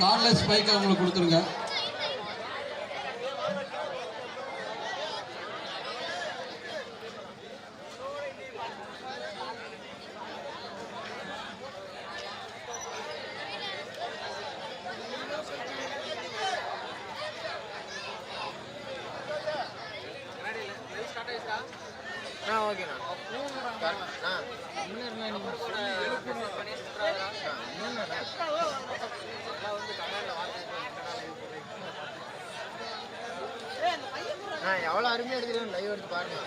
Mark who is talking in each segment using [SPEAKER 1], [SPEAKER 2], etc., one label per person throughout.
[SPEAKER 1] Careless bike அவங்களுக்கு கொடுத்துருங்க.
[SPEAKER 2] நான் எவ்வளோ அருமையாக எடுக்கிறேன் லைவ் எடுத்து பாருங்க.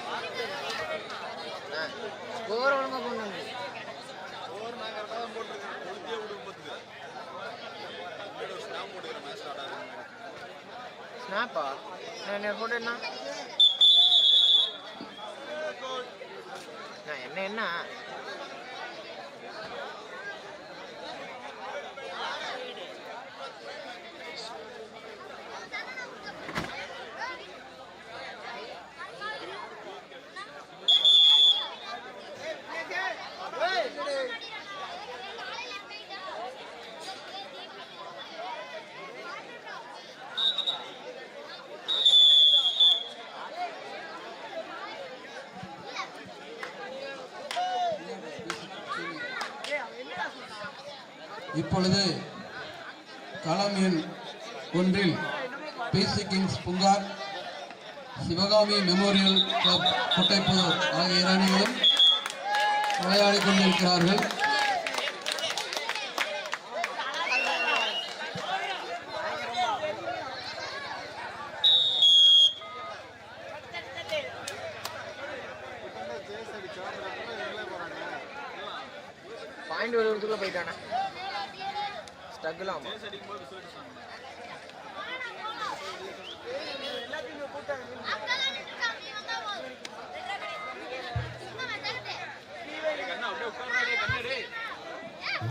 [SPEAKER 2] ஸ்கோர் ஒழுங்காக பண்ணுங்க ஸ்னாப்பா என்ன போட்டு என்ன? நான் என்ன என்ன?
[SPEAKER 1] இப்பொழுது களம் எண் ஒன்றில் PC Kings Pungar Sivakami memorial club Kottaipudur ஆகிய இரு அணிகளும் விளையாடிக் கொண்டிருக்கிறார்கள்.
[SPEAKER 2] பாயிண்ட் விழுறதுக்குள்ள போயிட்டானே? ஸ்ட்ரகிள் ஆமா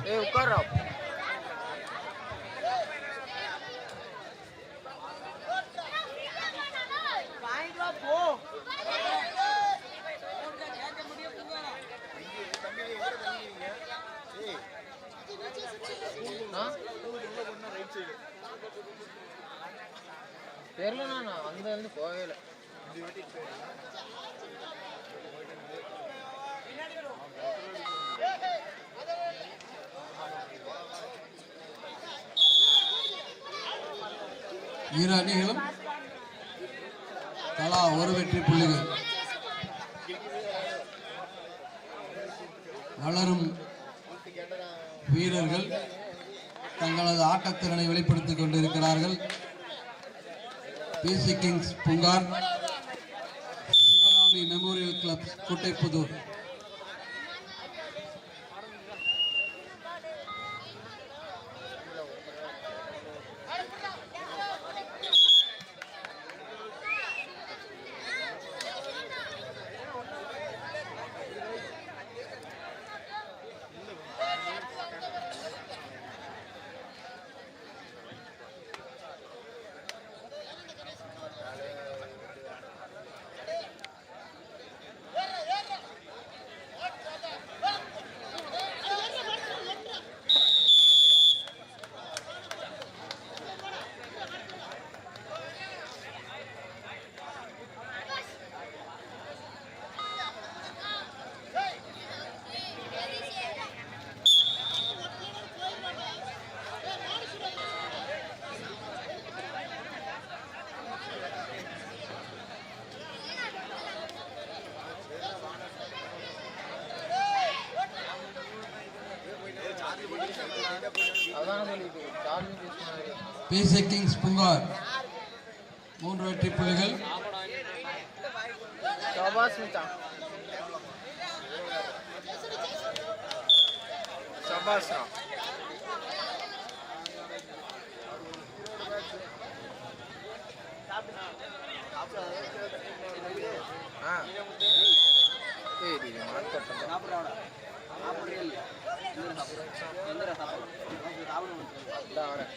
[SPEAKER 2] ஏய் உட்கார்றா. நான் வந்து போகவே இல்லை.
[SPEAKER 1] இரு அணிகளும் தலா ஒரு வெற்றி புள்ளிகள். வளரும் வீரர்கள் தங்களது ஆட்டத்திறனை வெளிப்படுத்திக் கொண்டிருக்கிறார்கள். PC Kings Pungar Sivakami memorial club Kuttaipudur PC Kings Pungar மூன்று வெற்றி புள்ளிகள்.
[SPEAKER 2] சபாஸ் மச்சான் சபாஸ்ண்ணா ஆ ஏய் இது மார்க்கெட் தான் வரேன்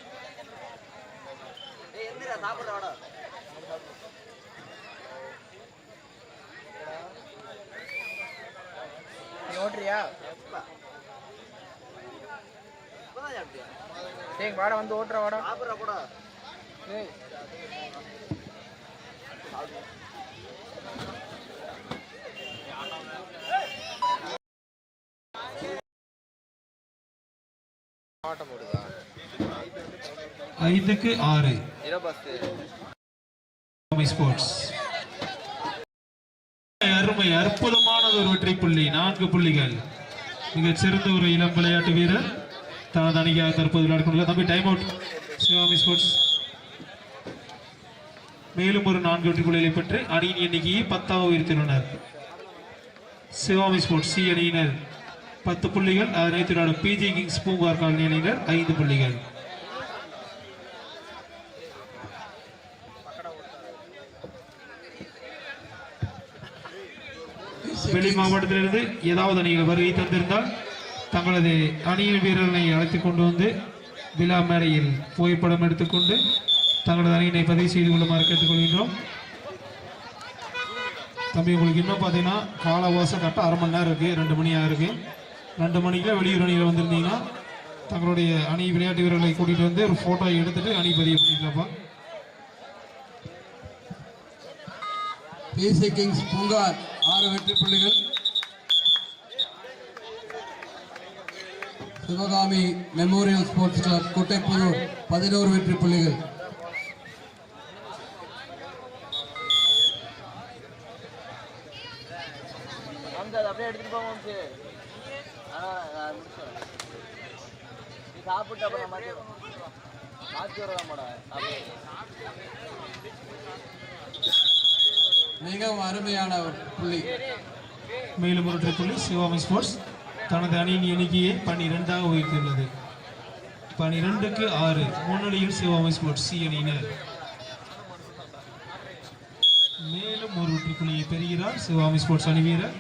[SPEAKER 2] நீ ஓட்டுறியா?
[SPEAKER 3] டேய் வாடா வந்து ஓட்டுற வாடா. டேய். ஆட்டம் போடுதா?
[SPEAKER 4] ஐந்துக்கு ஆறு. ஸ்போர்ட்ஸ் அருமை அற்புதமானது ஒரு வெற்றி புள்ளி. நான்கு புள்ளிகள். மிகச் சிறந்த ஒரு இளம் விளையாட்டு வீரர். தனது அணிக்காக தற்போது விளையாடி தம்பி டைம் அவுட் சிவாமி ஸ்போர்ட்ஸ் மேலும் ஒரு நான்கு வெற்றி புள்ளிகளை பெற்று அணியின் எண்ணிக்கையை பத்தாக உயர்த்தியுள்ளனர். சிவாமி ஸ்போர்ட்ஸ் சி அணியினர். பத்து புள்ளிகள். அதனை தொடர்ந்து பிஜி கிங்ஸ் பூங்கார் காலனி அணியினர் ஐந்து புள்ளிகள். வெளி மாவட்டத்திலிருந்து ஏதாவது அணிகள் வருகை தந்திருந்தால் தங்களது அணியின் வீரர்களை அழைத்துக் கொண்டு வந்து விழா மேடையில் புகைப்படம் எடுத்துக்கொண்டு தங்களது அணியினை பதிவு செய்து கொள்ளுமாறு கேட்டுக்கொள்கின்றோம். தம்பி உங்களுக்கு இன்னும் பார்த்தீங்கன்னா கால கரெக்டாக அரை மணி நேரம் இருக்குது ரெண்டு மணி ஆயிருக்கு ரெண்டு மணிக்கெலாம் வெளியூர் அணியில் வந்திருந்தீங்கன்னா தங்களுடைய அணி விளையாட்டு வீரர்களை கூட்டிகிட்டு வந்து ஒரு ஃபோட்டோ எடுத்துகிட்டு அணி பதிவு பண்ணிக்கலாம்ப்பா.
[SPEAKER 1] பிசி கிங்ஸ் பூங்கார் ஆறு வெற்றி புள்ளிகள். Sivakami memorial sports club Kuttaipudur பதினோரு வெற்றி புள்ளிகள்.
[SPEAKER 3] அப்படியே சாப்பிட்டு அப்புறம் மாற்றி மாற்றி வரலாம்
[SPEAKER 1] மிகவும் அருமையான புள்ளி.
[SPEAKER 4] மேலும் ஒரு புள்ளி சிவாமி ஸ்போர்ட்ஸ் தனது அணியின் எண்ணிக்கையை பன்னிரெண்டாக உயர்த்தியுள்ளது. பனிரெண்டுக்கு ஆறு முன்னணியில் சிவாமி ஸ்போர்ட்ஸ் சி அணியினர் மேலும் ஒரு வெற்றி புள்ளியை பெறுகிறார் சிவாமி ஸ்போர்ட்ஸ் அணி வீரர்.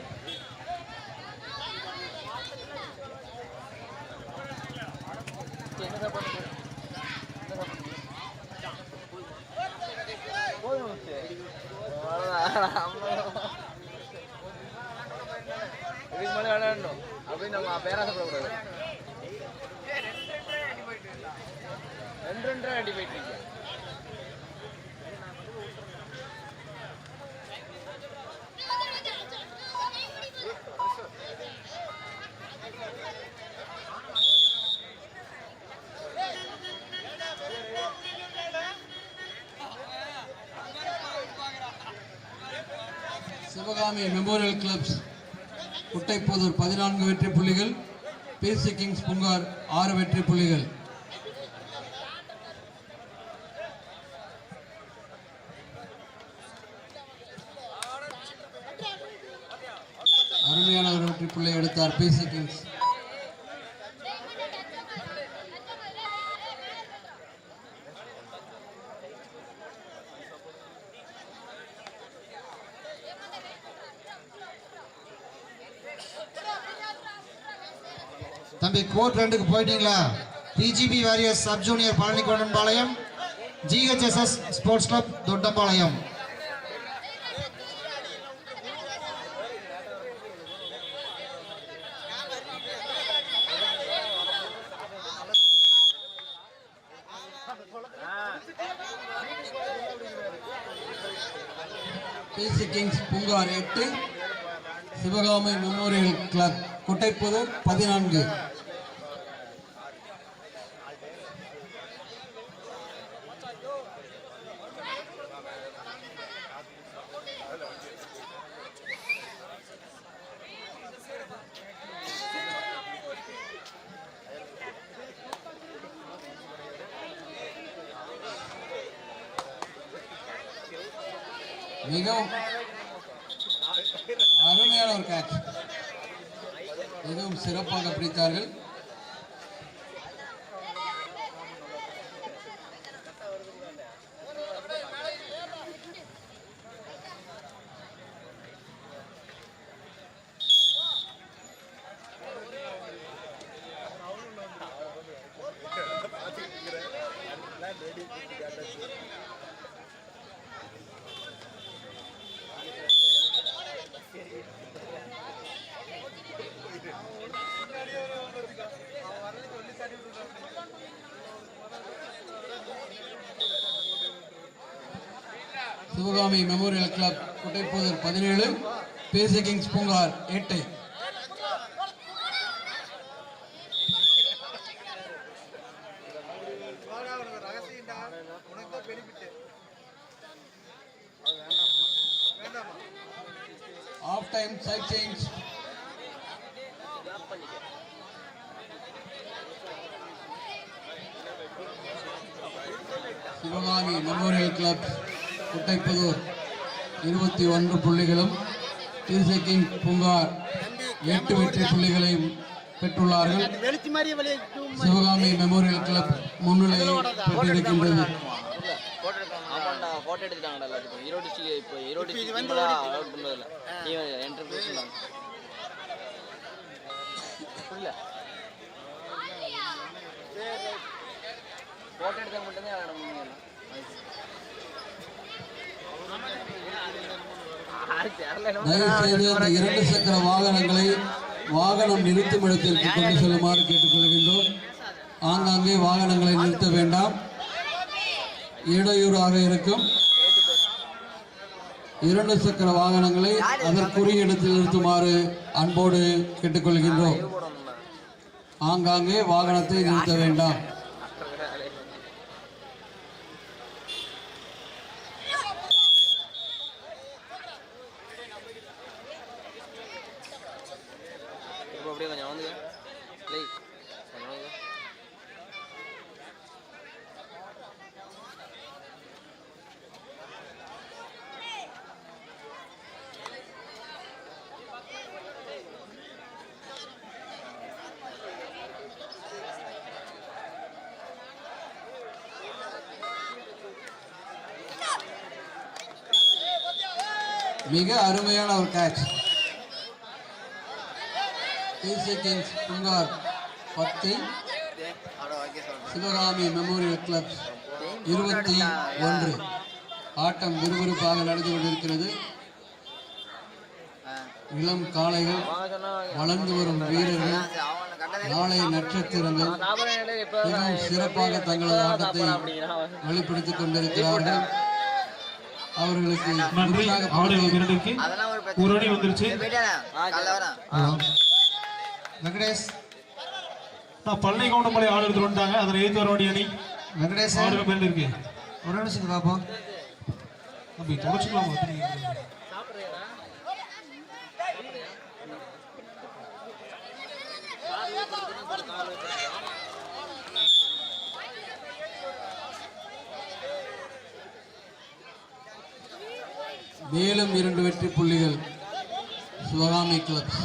[SPEAKER 1] சிவகாமி மெமோரியல் கிளப்ஸ் குட்டைப்போதூர் பதினான்கு வெற்றி புள்ளிகள் பிசி கிங்ஸ் புங்கார் ஆறு வெற்றி புள்ளிகள். அருமையான ஒரு வெற்றி புள்ளி எடுத்தார் பிசி கிங்ஸ்
[SPEAKER 5] தம்பி கோர்ட் ரெண்டுக்கு போயிட்டீங்களா BGP warrior sub junior Palanikondanpalayam GHSS sports club Thottampalayam
[SPEAKER 1] PC Kings Poongar எட்டு சிவகாமி மெமோரியல் கிளப் குட்டைப்புதூர் பதினான்கு. மிகவும் அருமையான ஒரு கேட்ச் மிகவும் சிறப்பாக பிடித்தார்கள். சிவகாமி மெமோரியல் கிளப் குட்டைப்போதர் பதினேழு பேசி கிங்ஸ் பூங்கார் எட்டு. Half time side change Sivakami memorial club Kuttaipudur. இருபத்தி ஒன்று புள்ளிகளும் டிசி பூங்கார் எட்டு வெற்றி புள்ளிகளையும் பெற்றுள்ளார்கள். சிவகாமி மெமோரியல் கிளப் முன்னிலையில் பெற்றிருக்கின்றது.
[SPEAKER 3] ஆமாண்டா போட்டோ எடுத்துட்டாங்கடா எல்லாத்துக்கும் ஈரோடு சி- இப்போ ஈரோடு
[SPEAKER 6] வந்து
[SPEAKER 3] அலோட் பண்ணதில்ல நீ புரியல மட்டும்தான்
[SPEAKER 1] தயவுசெய்து அந்த இரண்டு சக்கர வாகனங்களை வாகனம் நிறுத்தும் இடத்திற்கு கொண்டு செல்லுமாறு கேட்டுக்கொள்கின்றோம். ஆங்காங்கே வாகனங்களை நிறுத்த வேண்டாம். இடையூறாக இருக்கும். இரண்டு சக்கர வாகனங்களை அதற்குரிய இடத்தில் நிறுத்துமாறு அன்போடு கேட்டுக்கொள்கின்றோம். ஆங்காங்கே வாகனத்தை நிறுத்த வேண்டாம்
[SPEAKER 3] இப்போ அப்படியே கொஞ்சம் வந்து லை கொஞ்சம் வந்து
[SPEAKER 1] மிக அருமையான ஒரு கேட்ச் டிசி கிங்ஸ் புங்கார் பத்து சிவகாமி மெமோரியல் கிளப் இருபத்தி ஒன்று. ஆட்டம் விறுவிறுப்பாக நடந்து கொண்டிருக்கிறது. இளம் காளைகள் வளர்ந்து வரும் வீரர்கள். நாளை நட்சத்திரங்கள். மிகவும் சிறப்பாக தங்களது ஆட்டத்தை வெளிப்படுத்திக் கொண்டிருக்கிறார்கள். அவர்களுக்கு
[SPEAKER 4] நன்றி. ஆடுகள்
[SPEAKER 1] உற்சாகப்படுத்தி
[SPEAKER 4] இரண்டிற்கு ஒரு அணி வந்துருச்சு.
[SPEAKER 5] வெங்கடேஷ்.
[SPEAKER 4] பழனி கவுண்டமலை ஆடு எடுத்துட்டு வந்துட்டாங்க. அதில் எழுத்து வர வேண்டிய அணி.
[SPEAKER 5] வெங்கடேஷ்
[SPEAKER 4] ஆடுகள் இருக்கு.
[SPEAKER 5] ஒரு நிமிஷம் பார்ப்போம்
[SPEAKER 4] அப்படி தொடச்சுக்கலாம்
[SPEAKER 1] மேலும் இரண்டு வெற்றி புள்ளிகள் சிவகாமி கிளப்ஸ்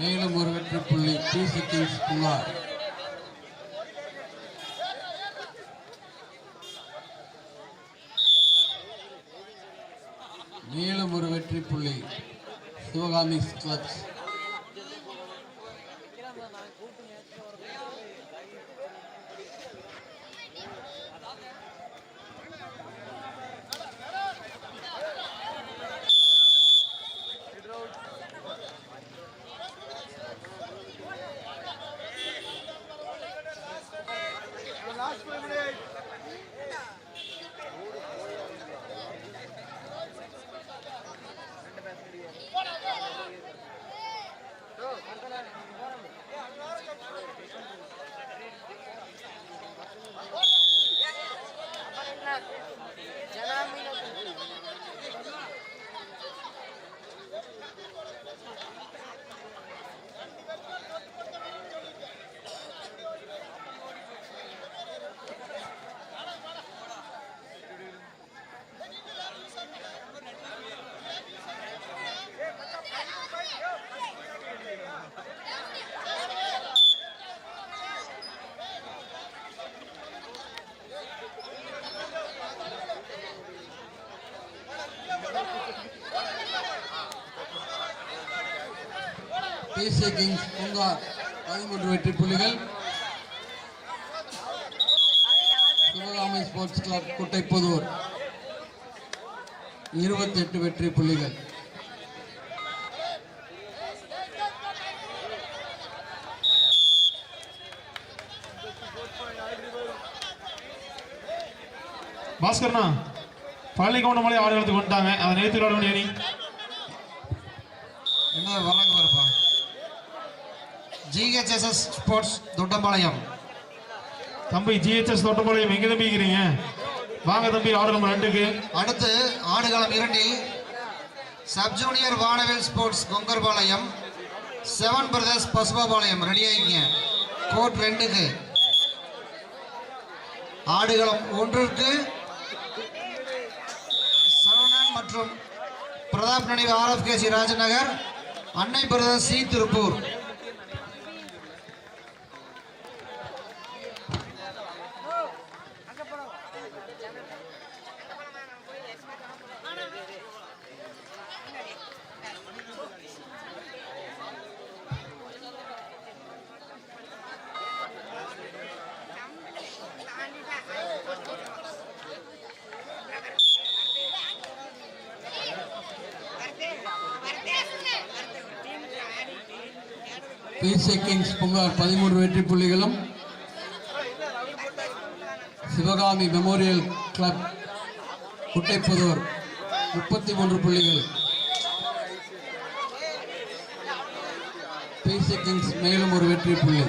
[SPEAKER 1] மேலும் ஒரு வெற்றி புள்ளி டிசி கிங்ஸ் புகார் மேலும் ஒரு வெற்றி புள்ளி சிவகாமி கிளப்ஸ் தேசிய கிங்ஸ் பூங்கார் பதிமூன்று வெற்றி புள்ளிகள். சிவகாமி ஸ்போர்ட்ஸ் கிளப் குட்டைப்புதூர் இருபத்தெட்டு வெற்றி புள்ளிகள்.
[SPEAKER 4] பாஸ்கர்ண்ணா பழனி கவுண்டமலை ஆடுகளத்துக்கு வந்துட்டாங்க. அதை நேற்று விளையாட வேண்டிய அணி
[SPEAKER 5] என்ன வர்றாங்க பாருப்பா ஜிஹெச்எஸ்எஸ் ஸ்போர்ட்ஸ் தொட்டம்பாளையம்
[SPEAKER 4] தம்பி ஜிஹெச்எஸ் தோட்டம்பாளையம் எங்க தம்பி இருக்கிறீங்க? வாங்க தம்பி ஆடு நம்பர் ரெண்டுக்கு.
[SPEAKER 5] அடுத்து ஆடுகளம் இரண்டில் sub junior Vanavil sports Kongarpalayam seven brothers Pasupapalayam ready ஆகிங்க court ரெண்டுக்கு. ஆடுகளம் ஒன்றிற்கு சரவணன் மற்றும் பிரதாப் நினைவு RFKC Rajanagar Annai brothers C Tiruppur.
[SPEAKER 1] PC Kings Pungar பதிமூன்று வெற்றி புள்ளிகளும் சிவகாமி மெமோரியல் கிளப் குட்டைப்புதூர் முப்பத்தி மூன்று புள்ளிகள் பிசி கிங்ஸ் மேலும் ஒரு வெற்றி புள்ளி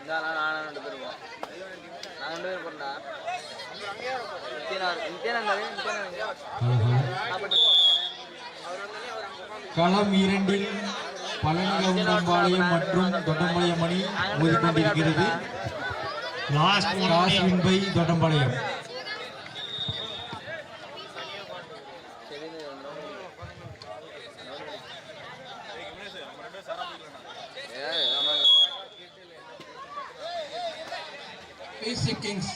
[SPEAKER 3] இந்த நான் நான் ரெண்டு பேரும் போவோம். நான் ரெண்டு பேரும் போறேன்டா நித்யானா நித்யானா நித்யானா சாப்பிட்டு
[SPEAKER 6] களம் இரண்டில் பழனிகவுண்டம்பாளையம் மற்றும் தொட்டம்பாளையம் அணி மோதிக்கொண்டிருக்கிறது லாஸ்ட் லாஸ்ட் வின்
[SPEAKER 1] கிங்ஸ்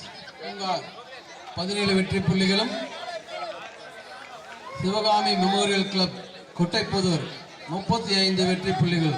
[SPEAKER 1] பதினேழு வெற்றி புள்ளிகளும் சிவகாமி மெமோரியல் கிளப் கொட்டைப்புதூர் முப்பத்தி ஐந்து வெற்றி புள்ளிகள்.